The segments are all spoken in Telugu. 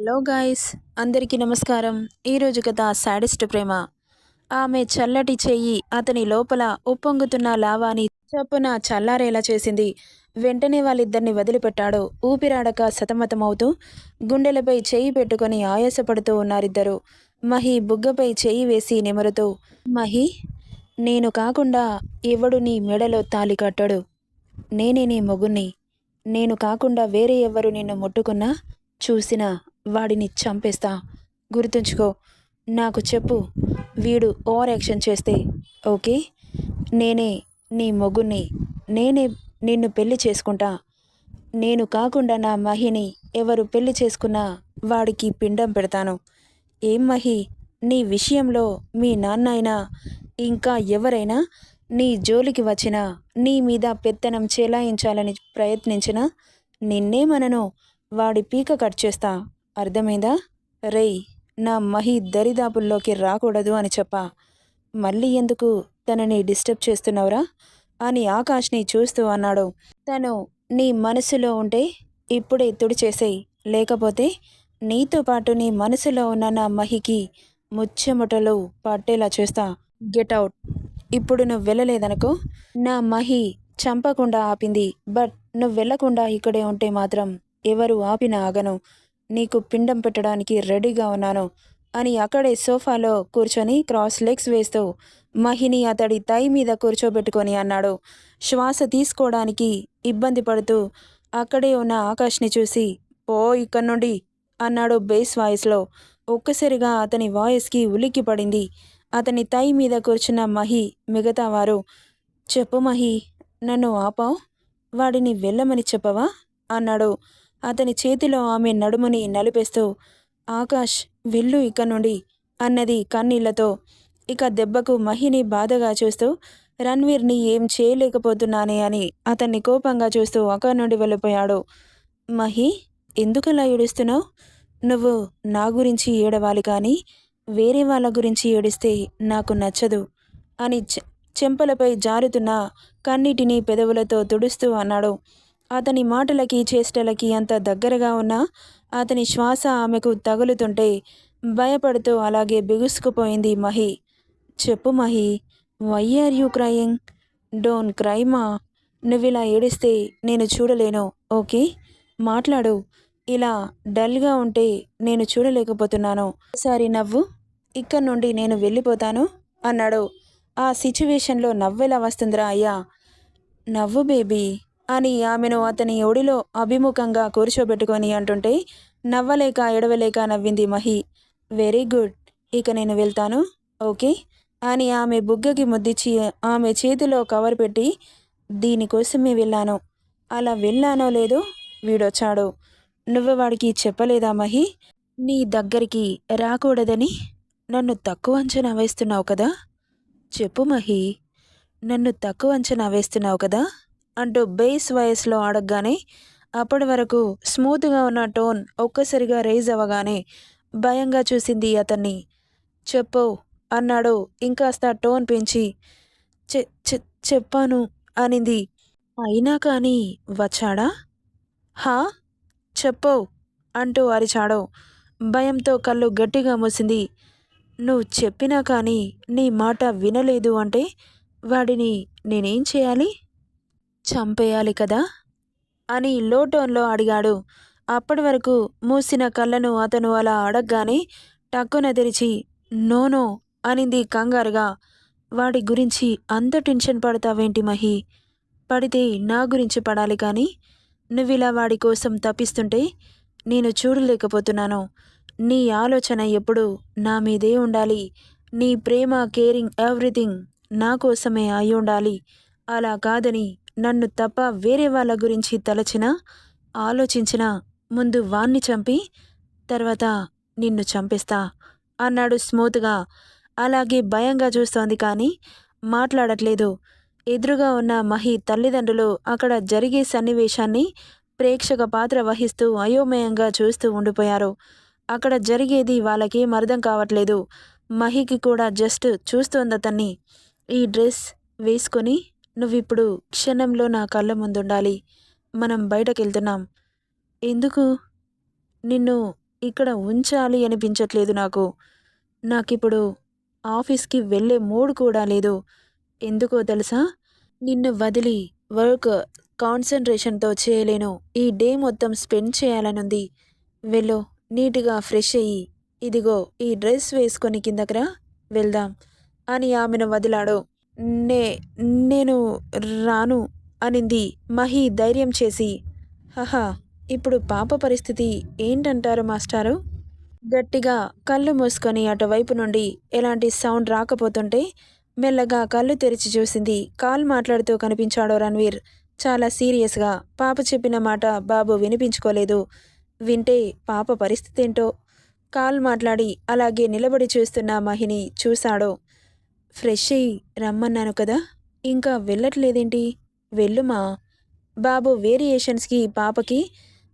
హలో గాయస్ అందరికీ నమస్కారం. ఈరోజు కథ సాడిస్ట్ ప్రేమ. ఆమె చల్లటి చెయ్యి అతని లోపల ఉప్పొంగుతున్న లావాని చప్పున చల్లారేలా చేసింది. వెంటనే వాళ్ళిద్దరిని వదిలిపెట్టాడు. ఊపిరాడక సతమతమవుతూ గుండెలపై చెయ్యి పెట్టుకొని ఆయాసపడుతూ ఉన్నారిద్దరు. మహి బుగ్గపై చెయ్యి వేసి నిమరుతూ మహి నేను కాకుండా ఎవడు నీ మెడలో తాలి కట్టడు? నేనే నీ మొగుణ్ణి. నేను కాకుండా వేరే ఎవరు నిన్ను ముట్టుకున్నా? చూసిన వాడిని చంపేస్తా. గుర్తుంచుకో నాకు చెప్పు వీడు ఓవర్ యాక్షన్ చేస్తే ఓకే? నేనే నీ మొగుణ్ణి నేనే నిన్ను పెళ్ళి చేసుకుంటా. నేను కాకుండా నా మహిని ఎవరు పెళ్ళి చేసుకున్నా వాడికి పిండం పెడతాను. ఏం మహి నీ విషయంలో మీ నాన్న అయినా ఇంకా ఎవరైనా నీ జోలికి వచ్చినా నీ మీద పెత్తనం చెలాయించాలని ప్రయత్నించినా నిన్నేమనను? వాడి పీక కట్ చేస్తా. అర్థమైందా? రేయ్ నా మహి దరిదాపుల్లోకి రాకూడదు అని చెప్పా. మళ్ళీ ఎందుకు? తనని డిస్టర్బ్ చేస్తున్నావురా? అని ఆకాష్ని చూస్తూ అన్నాడు. తను నీ మనసులో ఉంటే ఇప్పుడే తుడిచేసేయ్ లేకపోతే నీతో పాటు నీ మనసులో ఉన్న నా మహికి ముచ్చెముటలు పట్టేలా చేస్తా. గెట్ అవుట్ ఇప్పుడు నువ్వు వెళ్ళలేదనుకో? నా మహి చంపకుండా ఆపింది. బట్ నువ్వు వెళ్ళకుండా ఇక్కడే ఉంటే మాత్రం ఎవరు ఆపిన ఆగను. నీకు పిండం పెట్టడానికి రెడీగా ఉన్నాను అని అక్కడే సోఫాలో కూర్చొని క్రాస్ లెగ్స్ వేస్తూ మహిని అతడి తై మీద కూర్చోబెట్టుకొని అన్నాడు. శ్వాస తీసుకోవడానికి ఇబ్బంది పడుతూ అక్కడే ఉన్న ఆకాష్ని చూసి పో ఇక్కడి నుండి అన్నాడు బేస్ వాయిస్లో. ఒక్కసారిగా అతని వాయిస్కి ఉలిక్కి పడింది. అతని తై మీద కూర్చున్న మహి మిగతా వారు చెప్పు మహి నన్ను ఆపావు? వాడిని వెళ్ళమని చెప్పవా? అన్నాడు. అతని చేతిలో ఆమె నడుముని నలిపేస్తూ ఆకాష్ వెళ్ళు ఇక నుండి అన్నది కన్నీళ్ళతో. ఇక దెబ్బకు మహిని బాధగా చూస్తూ రణ్వీర్ని ఏం చేయలేకపోతున్నానే అని అతన్ని కోపంగా చూస్తూ అక్కడి నుండి వెళ్ళిపోయాడు. మహి ఎందుకలా ఏడుస్తున్నావు? నువ్వు నా గురించి ఏడవాలి కానీ వేరే వాళ్ళ గురించి ఏడిస్తే నాకు నచ్చదు అని చెంపలపై జారుతున్న కన్నీటిని పెదవులతో తుడుస్తూ అన్నాడు. అతని మాటలకి చేష్టలకి అంత దగ్గరగా ఉన్న అతని శ్వాస ఆమెకు తగులుతుంటే భయపడుతూ అలాగే బిగుసుకుపోయింది మహి. చెప్పు Mahi why are you crying don't క్రైమా నువ్విలా ఏడిస్తే నేను చూడలేను ఓకే? మాట్లాడు. ఇలా డల్గా ఉంటే నేను చూడలేకపోతున్నాను. ఒకసారి నవ్వు. ఇక్కడ నుండి నేను వెళ్ళిపోతాను అన్నాడు. ఆ సిచ్యువేషన్లో నవ్వెలా వస్తుందిరా అయ్యా. నవ్వు బేబీ. అని ఆమెను అతని ఒడిలో అభిముఖంగా కూర్చోబెట్టుకొని అంటుంటే నవ్వలేక ఎడవలేక నవ్వింది మహి. Very good. ఇక నేను వెళ్తాను. ఓకే? అని ఆమె బుగ్గకి ముద్దిచ్చి ఆమె చేతిలో కవర్ పెట్టి దీనికోసమే వెళ్ళాను. అలా వెళ్ళానో లేదో వీడొచ్చాడు. నువ్వు వాడికి చెప్పలేదా మహి? నీ దగ్గరికి రాకూడదని నన్ను తక్కువ అంచనా వేస్తున్నావు కదా? చెప్పు మహి. నన్ను తక్కువ అంచనా వేస్తున్నావు కదా? అంటూ బేస్ వయస్లో ఆడగానే అప్పటి వరకు స్మూత్గా ఉన్న టోన్ ఒక్కసారిగా రైజ్ అవ్వగానే భయంగా చూసింది అతన్ని. చెప్పు అన్నాడు ఇంకాస్త టోన్ పెంచి. చెప్పాను అనింది. అయినా కానీ వచ్చాడా? హా చెప్పు అంటూ అరిచాడు. భయంతో కళ్ళు గట్టిగా మూసింది. నువ్వు చెప్పినా కానీ నీ మాట వినలేదు అంటే వాడిని నేనేం చేయాలి? చంపేయాలి కదా? అని లోటోన్లో అడిగాడు. అప్పటి వరకు మూసిన కళ్ళను అతను అలా అడగగానే టక్కున తెరిచి నోనో అనింది కంగారుగా. వాడి గురించి అంత టెన్షన్ పడతావేంటి మహి? పడితే నా గురించి పడాలి కానీ నువ్విలా వాడి కోసం తప్పిస్తుంటే నేను చూడలేకపోతున్నాను. నీ ఆలోచన ఎప్పుడు నా మీదే ఉండాలి. నీ ప్రేమ కేరింగ్ ఎవ్రీథింగ్ నా కోసమే అయి ఉండాలి. అలా కాదని నన్ను తప్ప వేరే వాళ్ళ గురించి తలచినా ఆలోచించినా ముందు వాణ్ణి చంపి తర్వాత నిన్ను చంపిస్తా అన్నాడు స్మూత్గా. అలాగే భయంగా చూస్తోంది కానీ మాట్లాడట్లేదు. ఎదురుగా ఉన్న మహి తల్లిదండ్రులు అక్కడ జరిగే సన్నివేశాన్ని ప్రేక్షక పాత్ర వహిస్తూ అయోమయంగా చూస్తూ ఉండిపోయారు. అక్కడ జరిగేది వాళ్ళకేం అర్థం కావట్లేదు. మహికి కూడా జస్ట్ చూస్తోంది అతన్ని. ఈ డ్రెస్ వేసుకొని నువ్విప్పుడు క్షణంలో నా కళ్ళ ముందుండాలి. మనం బయటకెళ్తున్నాం. ఎందుకు? నిన్ను ఇక్కడ ఉంచాలి అనిపించట్లేదు నాకు. నాకిప్పుడు ఆఫీస్కి వెళ్ళే మూడ్ కూడా లేదు. ఎందుకో తెలుసా? నిన్ను వదిలి వర్క్ కాన్సన్ట్రేషన్తో చేయలేను. ఈ డే మొత్తం స్పెండ్ చేయాలనుంది. వెళ్ళు నీట్గా ఫ్రెష్ అయ్యి. ఇదిగో ఈ డ్రెస్ వేసుకొని కిందకరా వెళ్దాం అని ఆమెను వదిలాడు. నే నేను రాను అనింది మహి ధైర్యం చేసి. హహా ఇప్పుడు పాప పరిస్థితి ఏంటంటారు మాస్టారు? గట్టిగా కళ్ళు మూసుకొని అటువైపు నుండి ఎలాంటి సౌండ్ రాకపోతుంటే మెల్లగా కళ్ళు తెరిచి చూసింది. కాల్ మాట్లాడుతూ కనిపించాడు రణ్వీర్. చాలా సీరియస్గా పాప చెప్పిన మాట బాబు వినిపించుకోలేదు. వింటే పాప పరిస్థితి ఏంటో? కాల్ మాట్లాడి అలాగే నిలబడి చూస్తున్న మహిని చూశాడు. ఫ్రెష్ అయ్యి రమ్మన్నాను కదా. ఇంకా వెళ్ళట్లేదేంటి? వెళ్ళుమా? బాబు వేరియేషన్స్కి పాపకి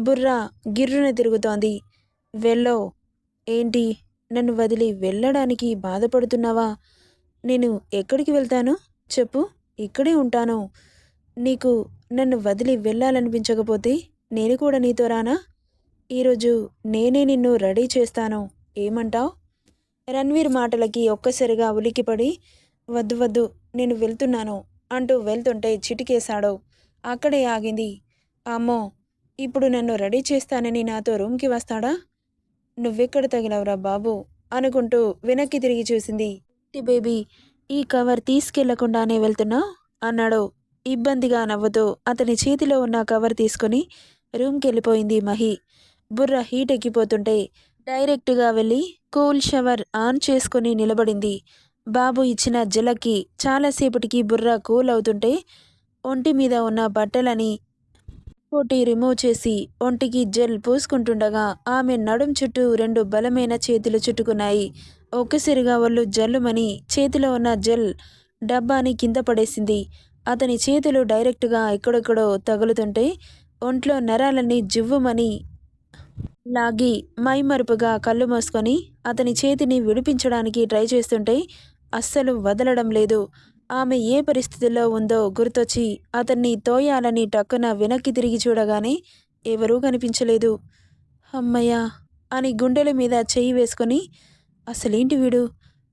బుర్ర గిర్రున తిరుగుతోంది. వెళ్ళో. ఏంటి? నన్ను వదిలి వెళ్ళడానికి బాధపడుతున్నావా? నేను ఎక్కడికి వెళ్తాను? చెప్పు. ఇక్కడే ఉంటాను. నీకు నన్ను వదిలి వెళ్ళాలనిపించకపోతే నేను కూడా నీతో రానా? ఈరోజు నేనే నిన్ను రెడీ చేస్తాను. ఏమంటావ్? రణ్వీర్ మాటలకి ఒక్కసారిగా ఉలికిపడి వద్దు వద్దు నేను వెళ్తున్నాను అంటూ వెళ్తుంటే చిటికేశాడు. అక్కడే ఆగింది. అమ్మో ఇప్పుడు నన్ను రెడీ చేస్తానని నాతో రూమ్కి వస్తాడా? నువ్వెక్కడ తగిలవరా బాబు? అనుకుంటూ వెనక్కి తిరిగి చూసింది. "టి బేబీ ఈ కవర్ తీసుకెళ్ళకుండానే వెళ్తున్నా? అన్నాడు. ఇబ్బందిగా నవ్వుతూ అతని చేతిలో ఉన్న కవర్ తీసుకుని రూమ్కి వెళ్ళిపోయింది మహి. బుర్ర హీట్ ఎక్కిపోతుంటే డైరెక్ట్గా వెళ్ళి కూల్ షవర్ ఆన్ చేసుకుని నిలబడింది. బాబు ఇచ్చిన జలకి చాలాసేపటికి బుర్ర కూల్ అవుతుంటే ఒంటి మీద ఉన్న బట్టలని కోటి రిమూవ్ చేసి ఒంటికి జెల్ పూసుకుంటుండగా ఆమె నడుం చుట్టూ రెండు బలమైన చేతులు చుట్టుకున్నాయి. ఒక్కసారిగా వాళ్ళు జల్లుమని చేతిలో ఉన్న జెల్ డబ్బాని కింద పడేసింది. అతని చేతులు డైరెక్ట్గా ఎక్కడెక్కడో తగులుతుంటే ఒంట్లో నరాలన్నీ జివ్వుమని లాగి మైమరుపుగా కళ్ళు మూసుకొని అతని చేతిని విడిపించడానికి ట్రై చేస్తుంటే అస్సలు వదలడం లేదు. ఆమె ఏ పరిస్థితిలో ఉందో గుర్తొచ్చి అతన్ని తోయాలని టక్కున వెనక్కి తిరిగి చూడగానే ఎవరూ కనిపించలేదు. అమ్మయ్యా అని గుండెల మీద చెయ్యి వేసుకొని అసలేంటి వీడు?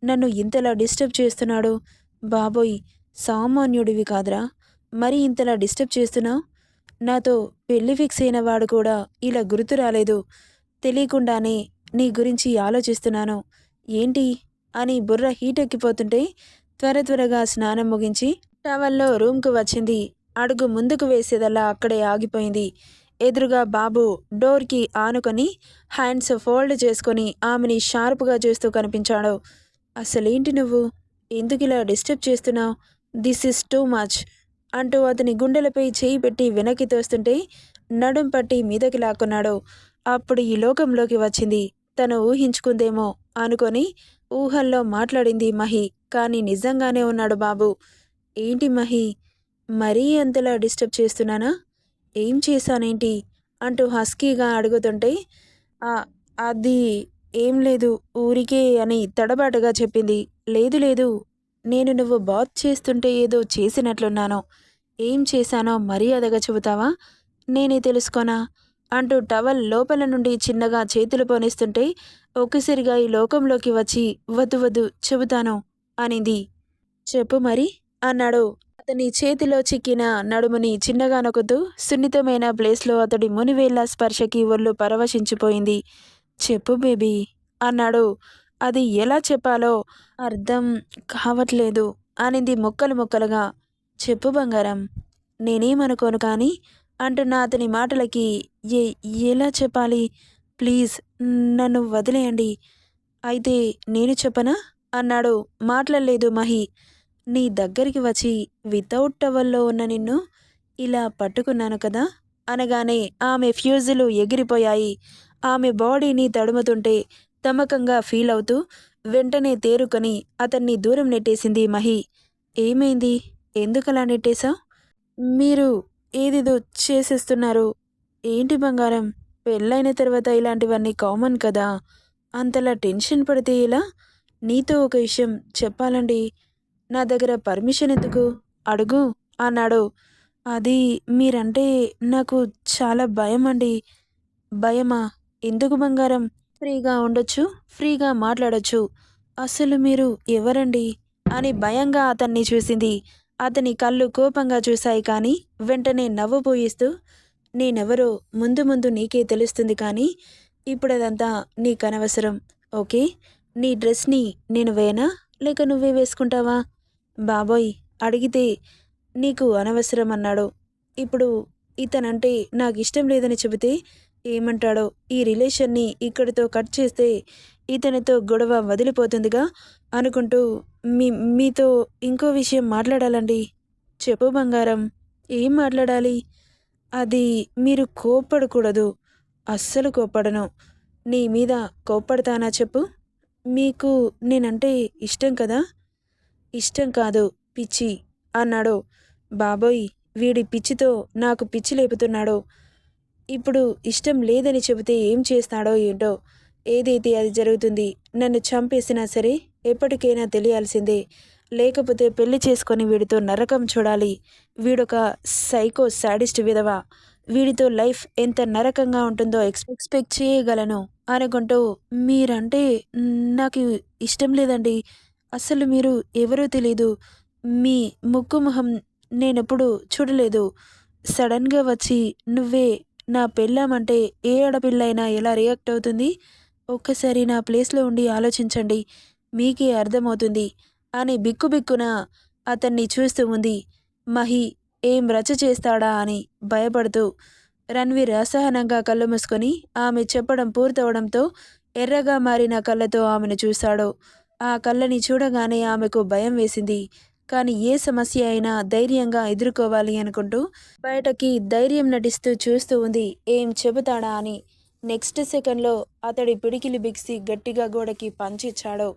నన్ను ఇంతలా డిస్టర్బ్ చేస్తున్నాడు. బాబోయ్ సామాన్యుడివి కాదురా. మరి ఇంతలా డిస్టర్బ్ చేస్తున్నావు? నాతో పెళ్ళి ఫిక్స్ అయిన వాడు కూడా ఇలా గుర్తు రాలేదు. తెలియకుండానే నీ గురించి ఆలోచిస్తున్నాను. ఏంటి? అని బుర్ర హీట్ ఎక్కిపోతుంటే త్వర త్వరగా స్నానం ముగించి టవల్లో రూమ్కు వచ్చింది. అడుగు ముందుకు వేసేదల్లా అక్కడే ఆగిపోయింది. ఎదురుగా బాబు డోర్కి ఆనుకొని హ్యాండ్స్ ఫోల్డ్ చేసుకొని ఆమెని షార్ప్గా చూస్తూ కనిపించాడు. అసలేంటి నువ్వు? ఎందుకు ఇలా డిస్టర్బ్ చేస్తున్నావు? This is too much. అంటూ అతని గుండెలపై చేయి పెట్టి వెనక్కి తోస్తుంటే నడుం పట్టి మీదకి లాక్కున్నాడు. అప్పుడు ఈ లోకంలోకి వచ్చింది. తను ఊహించుకుందేమో అనుకొని ఊహల్లో మాట్లాడింది మహి. కానీ నిజంగానే ఉన్నాడు బాబు. ఏంటి మహి? మరీ అంతలా డిస్టర్బ్ చేస్తున్నానా? ఏం చేశానేంటి? అంటూ హస్కీగా అడుగుతుంటే అది ఏం లేదు. ఊరికే అని తడబాటుగా చెప్పింది. లేదు లేదు. నేను నువ్వు బాత్ చేస్తుంటే ఏదో చేసినట్లున్నాను. ఏం చేశానో మర్యాదగా చెబుతావా? నేనే తెలుసుకోనా? అంటూ టవల్ లోపల నుండి చిన్నగా చేతులు పోనిస్తుంటే ఒక్కసారిగా ఈ లోకంలోకి వచ్చి వద్దు వద్దు చెబుతాను అనింది. చెప్పు మరి అన్నాడు. అతని చేతిలో చిక్కిన నడుముని చిన్నగా నొక్కుతూ సున్నితమైన ప్లేస్లో అతడి మునివేళ్ళ స్పర్శకి ఒళ్ళు పరవశించిపోయింది. చెప్పు బేబీ అన్నాడు. అది ఎలా చెప్పాలో అర్థం కావట్లేదు అనింది ముక్కలు ముక్కలుగా. చెప్పు బంగారం నేనేమనుకోను కానీ అంటున్న అతని మాటలకి ఏ ఎలా చెప్పాలి? ప్లీజ్ నన్ను వదిలేయండి. అయితే నేను చెప్పనా? అన్నాడు. మాట్లాడలేదు మహి. నీ దగ్గరికి వచ్చి వితౌట్ టవల్లో ఉన్న నిన్ను ఇలా పట్టుకున్నాను కదా? అనగానే ఆమె ఫ్యూజులు ఎగిరిపోయాయి. ఆమె బాడీని తడుముతుంటే తమకంగా ఫీల్ అవుతూ వెంటనే తేరుకొని అతన్ని దూరం నెట్టేసింది మహి. ఏమైంది? ఎందుకలా నెట్టేశావు? మీరు ఏదేదో చేసేస్తున్నారు. ఏంటి బంగారం? పెళ్ళైన తర్వాత ఇలాంటివన్నీ కామన్ కదా. అంతలా టెన్షన్ పడితే ఇలా నీతో ఒక విషయం చెప్పాలండి. నా దగ్గర పర్మిషన్ ఎందుకు? అడుగు అన్నాడు. అది మీరంటే నాకు చాలా భయం అండి భయమా? ఎందుకు బంగారం? ఫ్రీగా ఉండొచ్చు ఫ్రీగా మాట్లాడొచ్చు. అసలు మీరు ఎవరండి? అని భయంగా అతన్ని చూసింది. అతని కళ్ళు కోపంగా చూశాయి కానీ వెంటనే నవ్వు పోయిస్తూ నేనెవరో? ముందు ముందు నీకే తెలుస్తుంది కానీ ఇప్పుడదంతా నీకనవసరం నీకు అనవసరం. ఓకే? నీ డ్రెస్ని నేను వేనా లేక నువ్వే వేసుకుంటావా? బాబోయ్! అడిగితే నీకు అనవసరం అన్నాడు. ఇప్పుడు ఇతనంటే నాకు ఇష్టం లేదని చెబితే ఏమంటాడో? ఈ రిలేషన్ని ఇక్కడితో కట్ చేస్తే ఇతనితో గొడవ వదిలిపోతుందిగా అనుకుంటూ మీ మీతో ఇంకో విషయం మాట్లాడాలండి. చెప్పు బంగారం ఏం మాట్లాడాలి? అది మీరు కోప్పడకూడదు. అస్సలు కోప్పడను. నీ మీద కోప్పడతానా చెప్పు? మీకు నేనంటే ఇష్టం కదా? ఇష్టం కాదు పిచ్చి అన్నాడు. బాబోయ్ వీడి పిచ్చితో నాకు పిచ్చి లేపుతున్నాడు. ఇప్పుడు ఇష్టం లేదని చెబితే ఏం చేస్తాడో ఏంటో? ఏదైతే అది జరుగుతుంది నన్ను చంపేసినా సరే ఎప్పటికైనా తెలియాల్సిందే. లేకపోతే పెళ్ళి చేసుకొని వీడితో నరకం చూడాలి. వీడొక సైకో సాడిస్ట్ విధవ. వీడితో లైఫ్ ఎంత నరకంగా ఉంటుందో ఎక్స్పెక్ట్ చేయగలను అనుకుంటూ మీరంటే నాకు ఇష్టం లేదండి. అసలు మీరు ఎవరో తెలీదు. మీ ముక్కు మొహం నేనెప్పుడు చూడలేదు. సడన్గా వచ్చి నువ్వే నా పెళ్ళామంటే ఏ ఆడపిల్లైనా ఎలా రియాక్ట్ అవుతుంది? ఒక్కసారి నా ప్లేస్లో ఉండి ఆలోచించండి. మీకే అర్థమవుతుంది. అని బిక్కుబిక్కున అతన్ని చూస్తూ ఉంది. మహి ఏం రచ చేస్తాడా అని భయపడుతూ. రణ్వీర్ అసహనంగా కళ్ళు మూసుకొని ఆమె చెప్పడం పూర్తవడంతో ఎర్రగా మారిన కళ్ళతో ఆమెను చూశాడు. ఆ కళ్ళని చూడగానే ఆమెకు భయం వేసింది. కానీ ఏ సమస్య అయినా ధైర్యంగా ఎదుర్కోవాలి అనుకుంటూ బయటకి ధైర్యం నటిస్తూ చూస్తూ ఉంది. ఏం చెబుతాడా అని. నెక్స్ట్ సెకండ్లో అతడి పిడికిలి బిగిసి గట్టిగా గోడకి పంచిచ్చాడు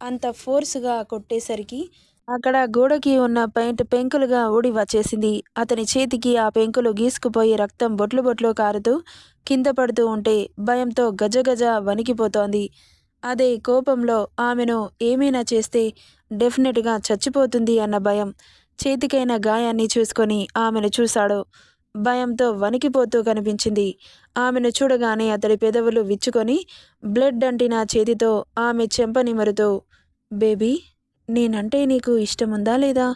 అంత ఫోర్స్గా కొట్టేసరికి అక్కడ గోడకి ఉన్న పెయింట్ పెంకులుగా ఊడి వచ్చేసింది. అతని చేతికి ఆ పెంకులు గీసుకుపోయి రక్తం బొట్లు బొట్లు కారుతూ కింద పడుతూ ఉంటే భయంతో గజగజ వణికిపోతోంది. అదే కోపంలో ఆమెను ఏమైనా చేస్తే డెఫినెట్గా చచ్చిపోతుంది అన్న భయం. చేతికైన గాయాన్ని చూసుకొని ఆమెను చూశాడు. భయంతో వణికిపోతూ కనిపించింది. ఆమెను చూడగానే అతడి పెదవులు విచ్చుకొని బ్లడ్ అంటిన చేతితో ఆమె చెంప నిమరుతూ బేబీ నేనంటే నీకు ఇష్టముందా లేదా?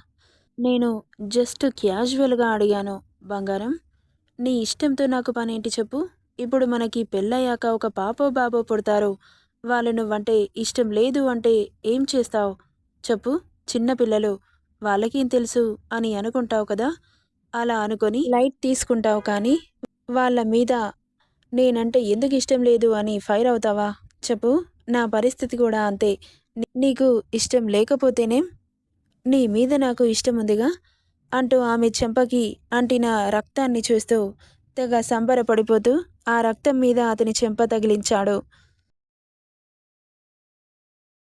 నేను జస్ట్ క్యాజువల్గా అడిగాను. బంగారం నీ ఇష్టంతో నాకు పనేంటి చెప్పు? ఇప్పుడు మనకి పెళ్ళయ్యాక ఒక పాపో బాబో పుడతారు. వాళ్ళు నువ్వంటే ఇష్టం లేదు అంటే ఏం చేస్తావు? చెప్పు చిన్నపిల్లలు వాళ్ళకేం తెలుసు అని అనుకుంటావు కదా? అలా అనుకొని లైట్ తీసుకుంటావు కానీ వాళ్ళ మీద నేనంటే ఎందుకు ఇష్టం లేదు అని ఫైర్ అవుతావా? చెప్పు నా పరిస్థితి కూడా అంతే. నీకు ఇష్టం లేకపోతేనేం నీ మీద నాకు ఇష్టం ఉందిగా? అంటూ ఆమె చెంపకి అంటిన రక్తాన్ని చూస్తూ తెగ సంబరపడిపోతూ ఆ రక్తం మీద అతని చెంప తగిలించాడు.